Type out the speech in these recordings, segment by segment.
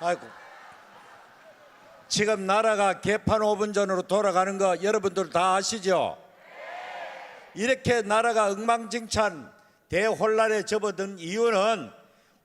아이고. 지금 나라가 개판 5분 전으로 돌아가는 거 여러분들 다 아시죠? 이렇게 나라가 엉망진창 대혼란에 접어든 이유는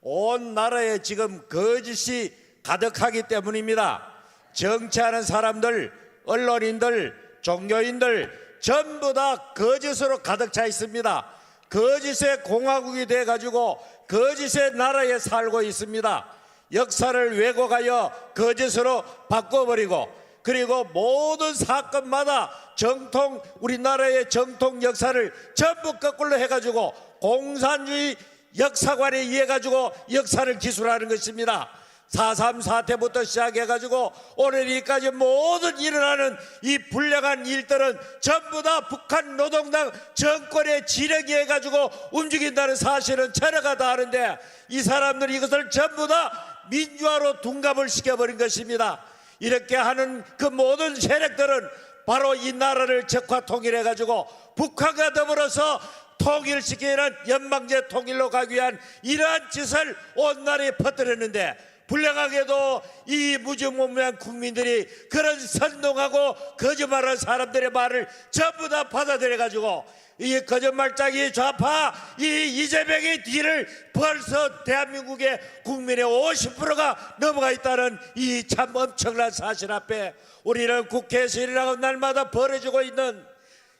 온 나라에 지금 거짓이 가득하기 때문입니다. 정치하는 사람들, 언론인들, 종교인들 전부 다 거짓으로 가득 차 있습니다. 거짓의 공화국이 돼 가지고 거짓의 나라에 살고 있습니다. 역사를 왜곡하여 거짓으로 바꿔버리고 그리고 모든 사건마다 정통 우리나라의 정통 역사를 전부 거꾸로 해가지고 공산주의 역사관에 의해 가지고 역사를 기술하는 것입니다. 4.3 사태부터 시작해가지고 오늘까지 모든 일어나는 이 불량한 일들은 전부 다 북한 노동당 정권의 지령이 해가지고 움직인다는 사실은 전해가 다 아는데 이 사람들이 이것을 전부 다 민주화로 둔갑을 시켜버린 것입니다. 이렇게 하는 그 모든 세력들은 바로 이 나라를 적화 통일해 가지고 북한과 더불어서 통일시키는 연방제 통일로 가기 위한 이러한 짓을 온 나라에 퍼뜨렸는데 불량하게도 이 무지몽무한 국민들이 그런 선동하고 거짓말하는 사람들의 말을 전부 다 받아들여가지고 이 거짓말장이 좌파 이 이재명의 뒤를 벌써 대한민국의 국민의 50%가 넘어가 있다는 이 참 엄청난 사실 앞에 우리는 국회에서 일어나고 날마다 벌어지고 있는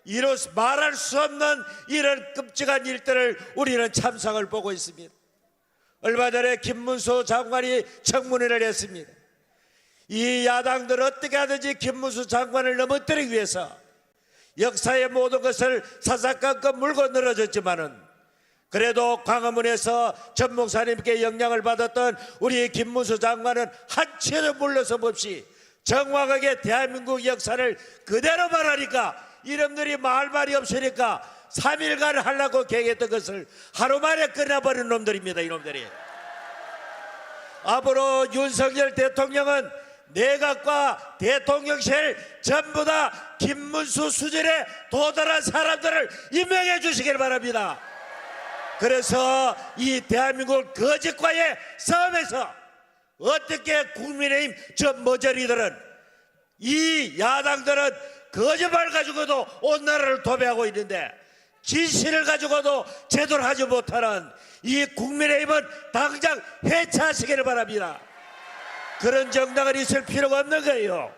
이로 말할 수 없는 이런 끔찍한 일들을 우리는 참상을 보고 있습니다. 얼마 전에 김문수 장관이 청문회를 했습니다. 이 야당들 어떻게 하든지 김문수 장관을 넘어뜨리기 위해서 역사의 모든 것을 사사건건 물고 늘어졌지만은 그래도 광화문에서 전 목사님께 영향을 받았던 우리 김문수 장관은 한 채도 물러섬 없이 정확하게 대한민국 역사를 그대로 말하니까 이름들이 말말이 없으니까 3일간 하려고 계획했던 것을 하루 만에 끝나버린 놈들입니다 이놈들이. 앞으로 윤석열 대통령은 내각과 대통령실 전부 다 김문수 수준에 도달한 사람들을 임명해 주시길 바랍니다. 그래서 이 대한민국 거짓과의 싸움에서 어떻게 국민의힘 저 머저리들은 이 야당들은 거짓말 가지고도 온 나라를 도배하고 있는데 진실을 가지고도 제대로 하지 못하는 이 국민의힘은 당장 해체하시기를 바랍니다. 그런 정당은 있을 필요가 없는 거예요.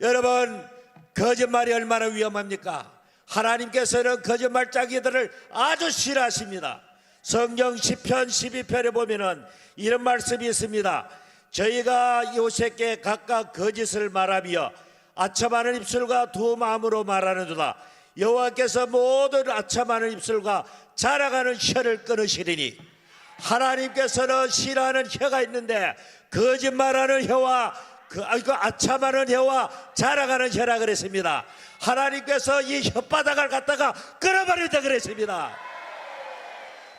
여러분 거짓말이 얼마나 위험합니까? 하나님께서는 거짓말짜기들을 아주 싫어하십니다. 성경 10편 12편에 보면은 이런 말씀이 있습니다. 저희가 요새께 각각 거짓을 말하며 아첨하는 입술과 두 마음으로 말하는도다. 여호와께서 모든 아첨하는 입술과 자라가는 혀를 끊으시리니 하나님께서는 싫어하는 혀가 있는데 거짓말하는 혀와 그, 아, 그 아참하는 혀와 자라가는 혀라 그랬습니다. 하나님께서 이 혓바닥을 갖다가 끊어버린다 그랬습니다.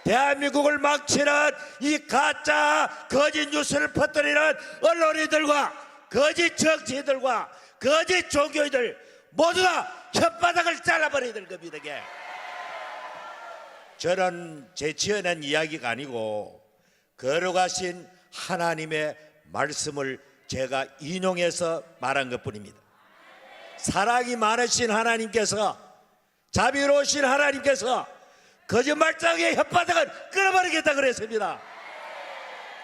대한민국을 망치는 이 가짜 거짓 뉴스를 퍼뜨리는 언론인들과 거짓 정치인들과 거짓 종교인들 모두 다 혓바닥을 잘라버려야 될 겁니다. 이게. 저는 제 지어낸 이야기가 아니고 걸어가신 하나님의 말씀을 제가 인용해서 말한 것 뿐입니다. 사랑이 많으신 하나님께서 자비로우신 하나님께서 거짓말장의 혓바닥을 끊어버리겠다 그랬습니다.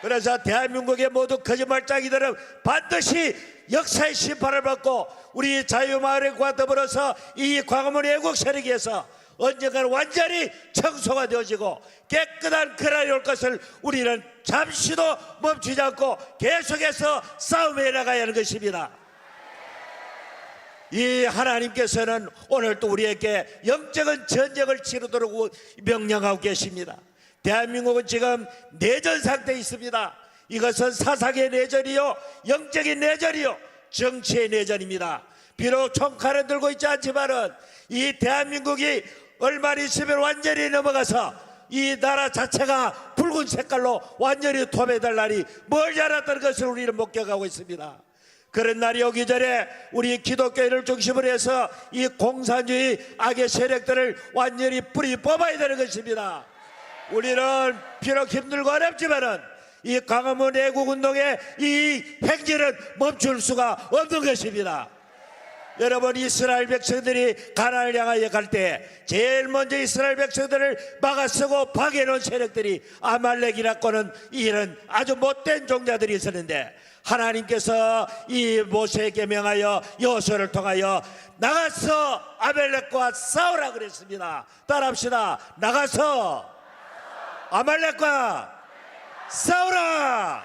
그래서 대한민국의 모든 거짓말장이들은 반드시 역사의 심판을 받고 우리 자유마을과 더불어서 이 광화문 애국 세력에서 언젠가는 완전히 청소가 되어지고 깨끗한 그날이 올 것을 우리는 잠시도 멈추지 않고 계속해서 싸움해 나가야 하는 것입니다. 이 하나님께서는 오늘 또 우리에게 영적인 전쟁을 치르도록 명령하고 계십니다. 대한민국은 지금 내전 상태에 있습니다. 이것은 사상의 내전이요, 영적인 내전이요, 정치의 내전입니다. 비록 총칼은 들고 있지 않지만은 이 대한민국이 얼마 있으면 완전히 넘어가서 이 나라 자체가 붉은 색깔로 완전히 도배될 날이 멀지 않았다는 것을 우리는 목격하고 있습니다. 그런 날이 오기 전에 우리 기독교인을 중심으로 해서 이 공산주의 악의 세력들을 완전히 뿌리 뽑아야 되는 것입니다. 우리는 비록 힘들고 어렵지만은 이 광화문 애국운동의 이 행진은 멈출 수가 없는 것입니다. 여러분 이스라엘 백성들이 가나안을 향하여 갈 때 제일 먼저 이스라엘 백성들을 막아서고 파괴해놓은 세력들이 아말렉이라고는 이런 아주 못된 종자들이 있었는데 하나님께서 이 모세에게 명하여 여호수아를 통하여 나가서 아말렉과 싸우라 그랬습니다. 따라합시다. 나가서 아말렉과 싸우라.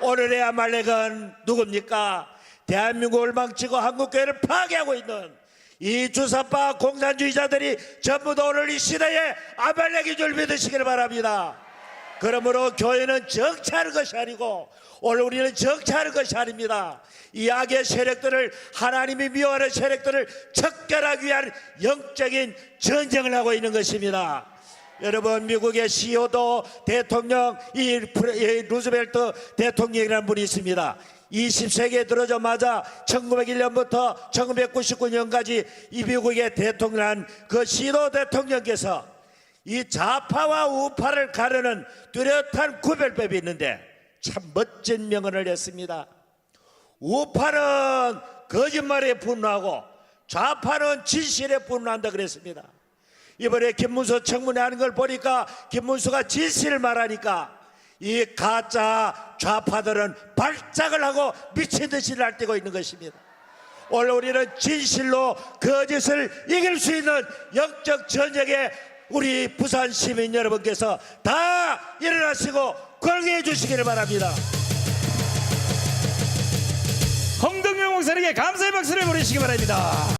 오늘의 아말렉은 누굽니까? 대한민국을 망치고 한국교회를 파괴하고 있는 이 주사파 공산주의자들이 전부 다 오늘 이 시대에 아말렉인 줄 믿으시길 바랍니다. 그러므로 교회는 정치하는 것이 아니고 오늘 우리는 정치하는 것이 아닙니다. 이 악의 세력들을 하나님이 미워하는 세력들을 척결하기 위한 영적인 전쟁을 하고 있는 것입니다. 여러분 미국의 CEO도 대통령 이, 루즈벨트 대통령이라는 분이 있습니다. 20세기에 들어자마자 1901년부터 1999년까지 이 미국의 대통령한 그 시도 대통령께서 이 좌파와 우파를 가르는 뚜렷한 구별법이 있는데 참 멋진 명언을 했습니다. 우파는 거짓말에 분노하고 좌파는 진실에 분노한다 그랬습니다. 이번에 김문수 청문회 하는 걸 보니까 김문수가 진실을 말하니까 이 가짜 좌파들은 발작을 하고 미친 듯이 날뛰고 있는 것입니다. 오늘 우리는 진실로 거짓을 이길 수 있는 영적 전쟁에 우리 부산 시민 여러분께서 다 일어나시고 걸개해 주시기를 바랍니다. 홍동영 목사님께 감사의 박수를 보내시기 바랍니다.